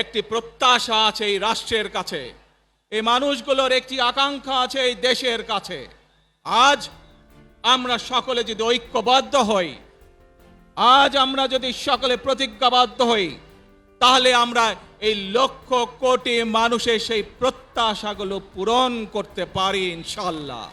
একটি প্রত্যাশা আছে এই রাষ্ট্রের কাছে। এই মানুষগুলোর একটি আকাঙ্ক্ষা আছে এই দেশের কাছে। আজ আমরা সকলে যদি ঐক্যবদ্ধ হই, আজ আমরা যদি সকলে প্রতিজ্ঞাবদ্ধ হই, তাহলে আমরা এই লক্ষ কোটি মানুষের সেই প্রত্যাশাগুলো পূরণ করতে পারি ইনশাল্লাহ